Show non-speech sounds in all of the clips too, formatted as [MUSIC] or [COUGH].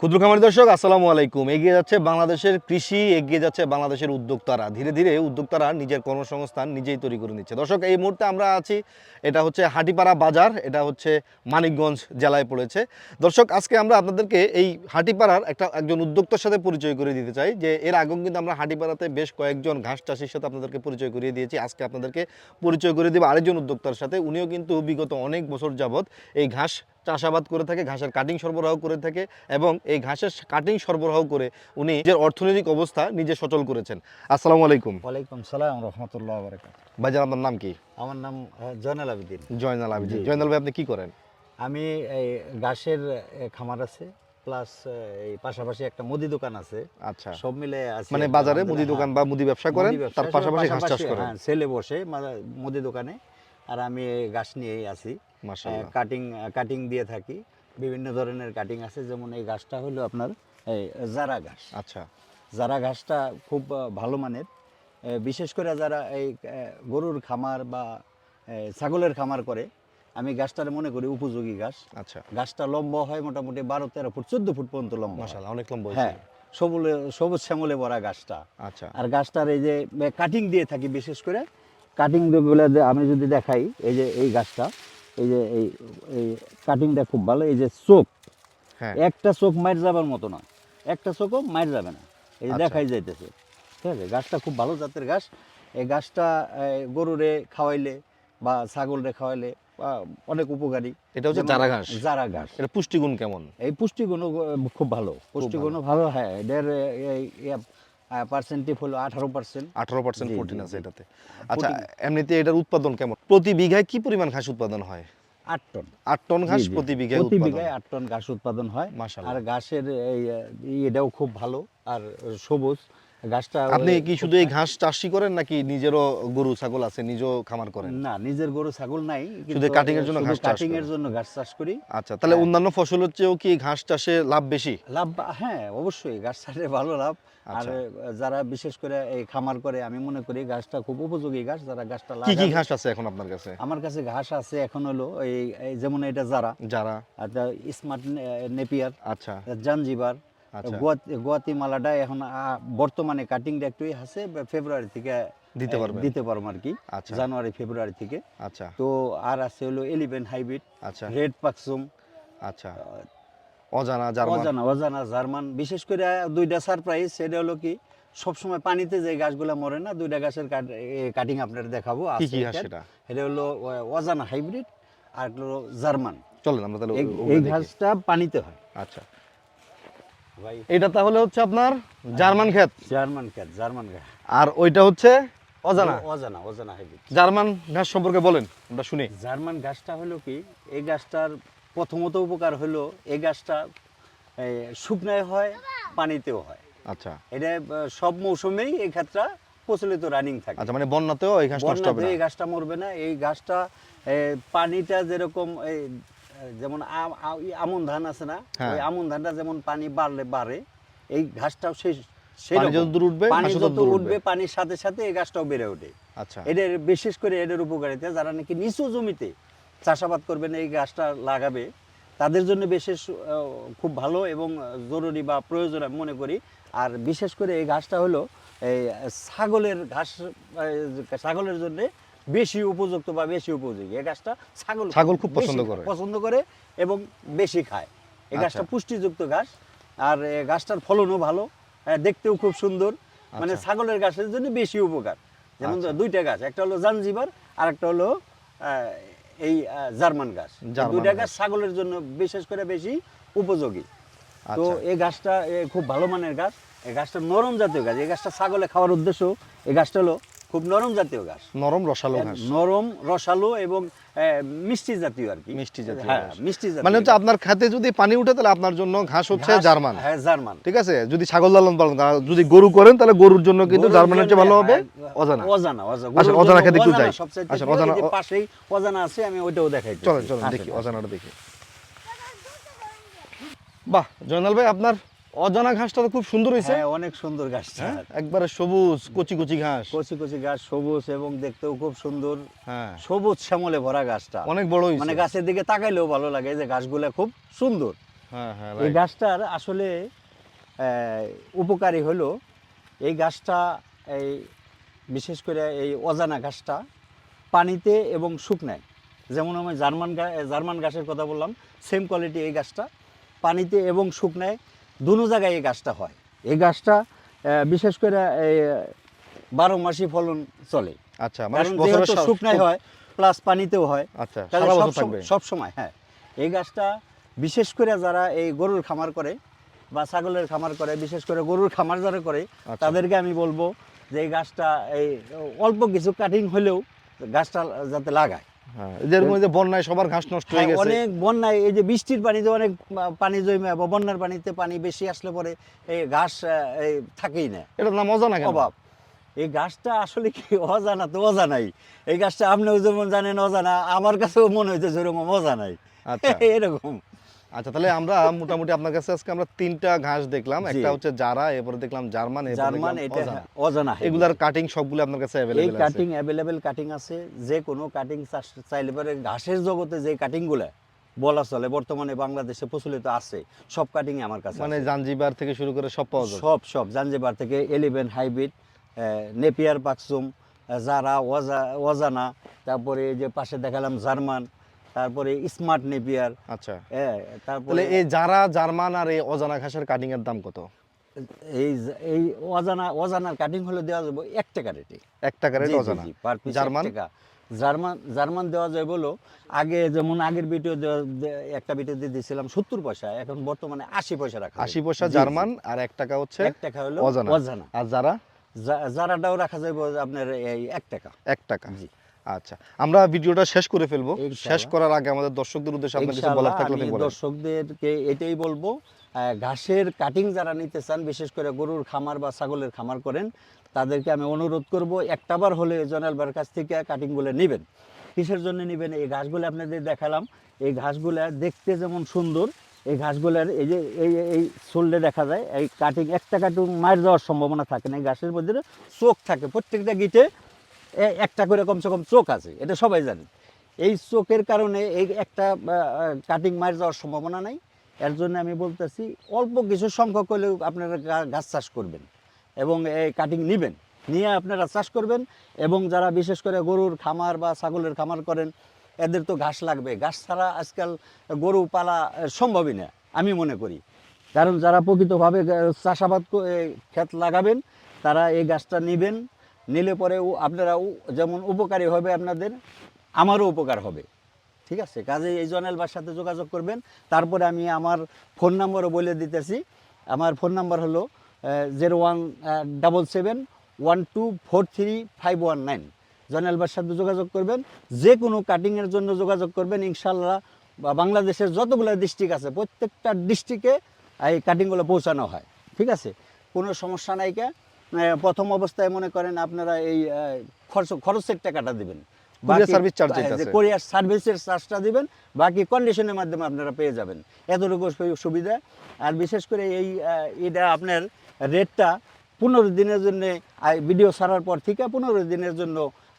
ক্ষুদ্র খামারি দর্শক, আসসালামু আলাইকুম। এগিয়ে যাচ্ছে বাংলাদেশের কৃষি, এগিয়ে যাচ্ছে বাংলাদেশের উদ্যোক্তারা। ধীরে ধীরে উদ্যোক্তারা নিজের কর্মসংস্থান নিজেই তৈরি করে নিচ্ছে। দর্শক, এই মুহূর্তে আমরা আছি, এটা হচ্ছে হাটিপাড়া বাজার, এটা হচ্ছে মানিকগঞ্জ জেলায় পড়েছে। দর্শক, আজকে আমরা আপনাদেরকে এই হাটিপাড়ার একটা, একজন উদ্যোক্তার সাথে পরিচয় করে দিতে চাই, যে এর আগেও কিন্তু আমরা হাটিপাড়াতে বেশ কয়েকজন ঘাস চাষির সাথে আপনাদেরকে পরিচয় করিয়ে দিয়েছি। আজকে আপনাদেরকে পরিচয় করে দেবো আরেকজন উদ্যোক্তার সাথে। উনিও কিন্তু বিগত অনেক বছর যাবৎ এই ঘাস চাষাবাদ করে থাকে ঘাসের কাটিং সরবরাহ করে থাকে এবং এই ঘাসের কাটিং সরবরাহ করে উনি নিজের অর্থনৈতিক অবস্থা নিজে সচল করেছেন। আসসালামু আলাইকুম। ওয়ালাইকুম সালাম রহমতুল্লাহ বারকাত ভাইজান আপনার নাম কি? আমার নাম জয়নাল আবেদিন। জয়নাল আবিদি জি। জয়নাল ভাই আপনি কি করেন? আমি এই ঘাসের খামার আছে প্লাস এই পাশাপাশি একটা মুদি দোকান আছে। আচ্ছা। সব মিলে আছি মানে বাজারে মুদি দোকান বা মুদি ব্যবসা করেন তার পাশাপাশি ঘাস চাষ করেন। হ্যাঁ, ছেলে বসে মুদি দোকানে। আর আমি এই ঘাস নিয়েই আছি। কাটিং কাটিং দিয়ে থাকি। বিভিন্ন ধরনের কাটিং আছে যেমন এই গাছটা হলো আপনার এই জারা ঘাস আচ্ছা। জারা ঘাসটা খুব ভালো মানের। বিশেষ করে যারা এই গরুর খামার বা ছাগলের খামার করে আমি গাছটার মনে করি উপযোগী গাছ। আচ্ছা। গাছটা লম্বা হয় মোটামুটি বারো তেরো ফুট চোদ্দ ফুট পর্যন্ত লম্বা। অনেক লম্বা হ্যাঁ সবুলে সবুজ শ্যামলে ভরা গাছটা। আচ্ছা। আর গাছটার এই যে কাটিং দিয়ে থাকি বিশেষ করে কাটিং যে আমি যদি দেখাই এই যে এই গাছটা এই যে এই এই কাটিংটা খুব ভালো এই যে চোখ হ্যাঁ। একটা চোখ মাইর যাবার মতো না একটা চোখও মাইর যাবে না। এই আচ্ছা। দেখাই যাইতেছে। ঠিক আছে? গাছটা খুব ভালো জাতের গাছ। এই গাছটা গরুরে খাওয়াইলে বা ছাগলরে খাওয়াইলে বা অনেক উপকারী। এটা হচ্ছে চারা ঘাস। জারা ঘাস। এটা পুষ্টিগুণ কেমন? এই পুষ্টিগুণও খুব ভালো। পুষ্টিগুণও ভালো হ্যাঁ। এদের পার্সেন্টেজ হলো আঠারো পার্সেন্ট আঠারো পার্সেন্ট প্রোটিন আছে এটাতে। আচ্ছা এমনিতে এটার উৎপাদন কেমন? প্রতি বিঘায় কি পরিমাণ ঘাস উৎপাদন হয়? আট টন। আট টন ঘাস। প্রতি বিঘায় প্রতি বিঘায় আট টন ঘাস উৎপাদন হয়। আর ঘাসের এই এটাও খুব ভালো। আর সবুজ। গাছটা আপনি কি শুধু এই ঘাস চাষই করেন নাকি নিজেরও গরু ছাগল আছে নিজেও খামার করেন? না নিজের গরু ছাগল নাই শুধু cutting এর জন্য ঘাস কাটিং এর জন্য ঘাস চাষ করি। আচ্ছা তাহলে হ্যাঁ। অন্যান্য ফসলের চেয়েও কি ঘাস চাষে লাভ বেশি? লাভ হ্যাঁ অবশ্যই ঘাস চাষে ভালো লাভ। আর আচ্ছা। যারা বিশেষ করে এই খামার করে আমি মনে করি ঘাসটা খুব উপযোগী ঘাস যারা ঘাসটা কি কি ঘাস আছে এখন আপনার কাছে? আমার কাছে ঘাস আছে এখন হলো এই যেমন এটা যারা যারা স্মার্ট নেপিয়ার আচ্ছা। জাঞ্জিবার আচ্ছা। এখন বর্তমানে কাটিংটা একটুই আছে ফেব্রুয়ারি থেকে দিতে পারবেন। দিতে পারব আর কি জানুয়ারি ফেব্রুয়ারি থেকে। আচ্ছা। তো আর আছে হলো এলিভেন হাইব্রিড আচ্ছা। রেড পাকসুম আচ্ছা। অজানা জার্মান। অজানা অজানা জার্মান। বিশেষ করে দুইটা সারপ্রাইজ সেটা হলো কি সবসময় পানিতে যে গাছগুলো মরে না দুইটা গাছের কাটিং আপনার দেখাবো। সেটা? এটা হলো অজানা হাইব্রিড আর হলো জার্মান। চলেন আমরা তাহলে এই-। ঘাসটা পানিতে হয়। আচ্ছা। এটা তাহলে হচ্ছে আপনার জার্মান ক্ষেত জার্মান ঘাস জার্মান আর ওইটা হচ্ছে অজানা। অজানা অজানা হাইব্রিড। জার্মান ঘাস সম্পর্কে বলেন আমরা শুনি। জার্মান গাছটা হলো কি এই গাছটার প্রথমত উপকার হলো এই গাছটা শুকনায় হয় পানিতেও হয়। আচ্ছা। এটা সব মৌসুমেই এই ক্ষেত্রে প্রচলিত রানিং থাকে। আচ্ছা মানে বন্যাতেও এই ঘাস নষ্ট হবে না? এই গাছটা মরবে না। এই গাছটা এ, পানিটা যেরকম এই যেমন আমন ধান আছে না হ্যাঁ। ওই আমন ধানটা যেমন পানি বাড়লে বাড়ে এই ঘাসটাও সেই পানি উঠবে পানি যত উঠবে। পানির সাথে সাথে এই গাছটাও বেড়ে ওঠে। আচ্ছা। এদের বিশেষ করে এদের উপকারিতা যারা নাকি নিচু জমিতে চাষাবাদ করবেন এই গাছটা লাগাবে তাদের জন্য বিশেষ খুব ভালো এবং জরুরি বা প্রয়োজন আমি মনে করি। আর বিশেষ করে এই ঘাসটা হলো এই ছাগলের ঘাস ছাগলের জন্য বেশি উপযুক্ত বা বেশি উপযোগী। এই গাছটা ছাগল ছাগল খুব পছন্দ করে। পছন্দ করে এবং বেশি খায়। এই আচ্ছা। গাছটা পুষ্টিযুক্ত ঘাস আর এই গাছটার ফলনও ভালো দেখতেও খুব সুন্দর। মানে আচ্ছা। ছাগলের গাছের জন্য বেশি উপকার। যেমন আচ্ছা। দুইটা গাছ একটা হলো জাঞ্জিবার আর একটা হলো এই জার্মান গাছ। দুইটা গাছ। গাছ ছাগলের জন্য বিশেষ করে বেশি উপযোগী। তো এই গাছটা খুব ভালো মানের গাছ। এই গাছটা নরম জাতীয় গাছ। এই গাছটা ছাগলে খাওয়ার উদ্দেশ্য এই গাছটা হলো খুব নরম জাতীয় গাছ নরম রসালো ঘাস। নরম রসালো এবং মিষ্টি জাতীয় আর কি। মিষ্টি জাতীয় হ্যাঁ মিষ্টি জাতীয় মানে হচ্ছে আপনার খাতে যদি পানি উঠে তাহলে আপনার জন্য ঘাস হচ্ছে জার্মান। হ্যাঁ জার্মান। ঠিক আছে? যদি ছাগল লালন পালন করেন, যদি গরু করেন তাহলে গরুর জন্য কিন্তু গরুর জার্মানের চেয়ে ভালো হবে? হ্যাঁ, অজানা। অজানা অজানা। আচ্ছা, অজানা খেতে একটু যাই। আচ্ছা, অজানা- পাশেই অজানা আছে আমি ওইটাও দেখাই চলেন চলেন দেখি অজানাটা দেখি। বাহ জয়নাল ভাই আপনার অজানা ঘাসটা তো খুব সুন্দর হয়েছে। হ্যাঁ অনেক সুন্দর গাছটা হ্যাঁ? একবারে সবুজ কচি কচি ঘাস। কচি কচি ঘাস সবুজ এবং দেখতেও খুব সুন্দর। হ্যাঁ। সবুজ শ্যামলে ভরা গাছটা অনেক বড় হয়েছে। মানে গাছের দিকে তাকাইলেও ভালো লাগে এই যে গাছগুলা খুব সুন্দর। হ্যাঁ হ্যাঁ এই. গাছটার আসলে উপকারী হলো এই গাছটা এই বিশেষ করে এই অজানা ঘাসটা পানিতে এবং শুকনায়। যেমন আমি জার্মান জার্মান গাছের কথা বললাম সেম কোয়ালিটি এই গাছটা পানিতে এবং শুকনায় দুনো জায়গায় এই গাছটা হয়। এই গাছটা বিশেষ করে এই বারো মাসি ফলন চলে। আচ্ছা মানে শুকনায় হয় প্লাস পানিতেও হয় আচ্ছা সব সময় হ্যাঁ। এই গাছটা বিশেষ করে যারা এই গরুর খামার করে বা ছাগলের খামার করে বিশেষ করে গরুর খামার যারা করে আচ্ছা। তাদেরকে আমি বলব যে এই গাছটা এই অল্প কিছু কাটিং হলেও গাছটা যাতে লাগায়। হ্যাঁ বন্যায় সবার ঘাস নষ্ট হয়ে হ্যাঁ, গেছে। অনেক বন্যায় এই যে বৃষ্টির পানিতে অনেক পানি জমে বা বন্যার পানিতে পানি বেশি আসলে পরে এই ঘাস এই থাকেই না। এটা নাম অজানা অভাব। এই গাছটা আসলে কি অজানা? তো অজানাই। এই গাছটা আপনিও যেমন জানেন অজানা আমার কাছেও মনে হয়েছে যেরকম অজানাই। আচ্ছা। [LAUGHS] এরকম। আচ্ছা তাহলে আমরা মোটামুটি আপনার কাছে আজকে আমরা তিনটা ঘাস দেখলাম একটা হচ্ছে জারা এরপরে দেখলাম জার্মান জার্মান এটা অজানা। হ্যাঁ। এগুলার কাটিং সবগুলো আপনার কাছে এই অ্যাভেলেবেল আছে কাটিং অ্যাভেলেবেল কাটিং আছে যে কোনো কাটিং চাইলে পরে ঘাসের জগতে যে কাটিংগুলো বলা চলে বর্তমানে বাংলাদেশে প্রচলিত আছে সব কাটিং আমার কাছে মানে। জাঞ্জিবার থেকে শুরু করে সব পাওয়া যাবে সব সব জাঞ্জিবার থেকে এলিভেন হাইব্রিড নেপিয়ার পাকসুম জারা ওয়াজা ওয়াজানা তারপরে এই যে পাশে দেখালাম জার্মান তারপরে স্মার্ট নেপিয়ার। আচ্ছা। হ্যাঁ তারপরে এই যারা জার্মান আর এই অজানা ঘাসের কাটিং এর দাম কত? এই এই অজানা অজানার কাটিং হলে দেওয়া যাবে এক টাকা রেটে এক টাকা রেট অজানা। Per piece German? German German দেওয়া যায় বলো আগে যেমন আগের ভিডিও একটা ভিডিও দিয়ে দিয়েছিলাম সত্তর পয়সা এখন বর্তমানে আশি পয়সা রাখা আশি পয়সা। জার্মান আর এক টাকা হচ্ছে এক টাকা হলো অজানা। অজানা। আর যারা? জারাটাও রাখা যাবে আপনার এই এক টাকা। এক টাকা। জি। আচ্ছা আমরা ভিডিওটা শেষ করে ফেলব। শেষ করার আগে আমাদের দর্শকদের উদ্দেশ্যে আপনার কিছু বলার থাকলে বলেন। দর্শকদেরকে এটাই বলব ঘাসের কাটিং যারা নিতে চান বিশেষ করে গরুর খামার বা ছাগলের খামার করেন তাদেরকে আমি অনুরোধ করব একটাবার হলে জনালবার কাছ থেকে কাটিংগুলো নেবেন। কিসের জন্য নেবেন? এই ঘাসগুলো আপনাদের দেখালাম। এই ঘাসগুলো দেখতে যেমন সুন্দর এই ঘাসগুলোর এই যে এই এই সোল্ডে দেখা যায় এই কাটিং একটা কাটিং মার যাওয়ার সম্ভাবনা থাকে না এই ঘাসের মধ্যে চোখ থাকে প্রত্যেকটা গিটে একটা করে কমসে কম চোখ আছে, এটা সবাই জানে। এই চোখের কারণে এই একটা কাটিং মার যাওয়ার সম্ভাবনা নাই। এর জন্য আমি বলতেছি, অল্প কিছু সংখ্যক হলেও আপনারা গাছ চাষ করবেন এবং এই কাটিং নেবেন। নিয়ে আপনারা চাষ করবেন এবং যারা বিশেষ করে গরুর খামার বা ছাগলের খামার করেন, এদের তো ঘাস লাগবে। ঘাস ছাড়া আজকাল গরু পালা সম্ভবই না, আমি মনে করি। কারণ যারা প্রকৃতভাবে চাষাবাদ ক্ষেত লাগাবেন, তারা এই গাছটা নেবেন নিলে পরে আপনারা যেমন উপকারী হবে আপনাদের আমারও উপকার হবে। ঠিক আছে? কাজে এই জনেলবার সাথে যোগাযোগ করবেন। তারপরে আমি আমার ফোন নাম্বারও বলে দিতেছি। আমার ফোন নাম্বার হলো zero one double seven one two four three five one nine. জনেলবার সাথে যোগাযোগ করবেন। যে কোনো কাটিংয়ের জন্য যোগাযোগ করবেন। ইনশাল্লাহ বা বাংলাদেশের যতগুলো ডিস্ট্রিক্ট আছে প্রত্যেকটা ডিস্ট্রিক্টে এই কাটিংগুলো পৌঁছানো হয়। ঠিক আছে? কোনো সমস্যা নাই কে? আহ, প্রথম অবস্থায় মনে করেন আপনারা এই খরচ খরচের টাকাটা দিবেন। কোরিয়ার সার্ভিসের চার্জটা দিবেন বাকি কন্ডিশনের মাধ্যমে আপনারা পেয়ে যাবেন। এতটুকু সুবিধা। আর বিশেষ করে এই এটা আপনার রেটটা পনেরো দিনের জন্য ভিডিও ছাড়ার পর থেকে পনেরো দিনের জন্য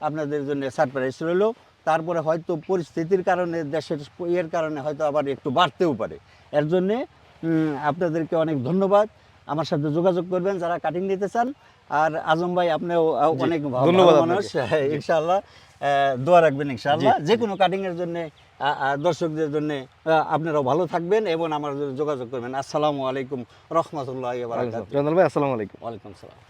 আপনাদের জন্য সারপ্রাইজ রইল। তারপরে হয়তো পরিস্থিতির কারণে দেশের ইয়ের কারণে হয়তো আবার একটু বাড়তেও পারে। এর জন্যে আপনাদেরকে অনেক ধন্যবাদ। আমার সাথে যোগাযোগ করবেন যারা কাটিং নিতে চান। আর আজম ভাই আপনিও অনেক ভালো ধন্যবাদ মানুষ। হ্যাঁ, ইনশাআল্লাহ দোয়া রাখবেন ইনশাআল্লাহ। যে কোনো কাটিং এর জন্য দর্শকদের জন্য আপনারাও ভালো থাকবেন এবং আমার যোগাযোগ করবেন। আসসালামু আলাইকুম রহমতুল্লাহ আসসালামু আলাইকুম। ওয়ালাইকুম সালাম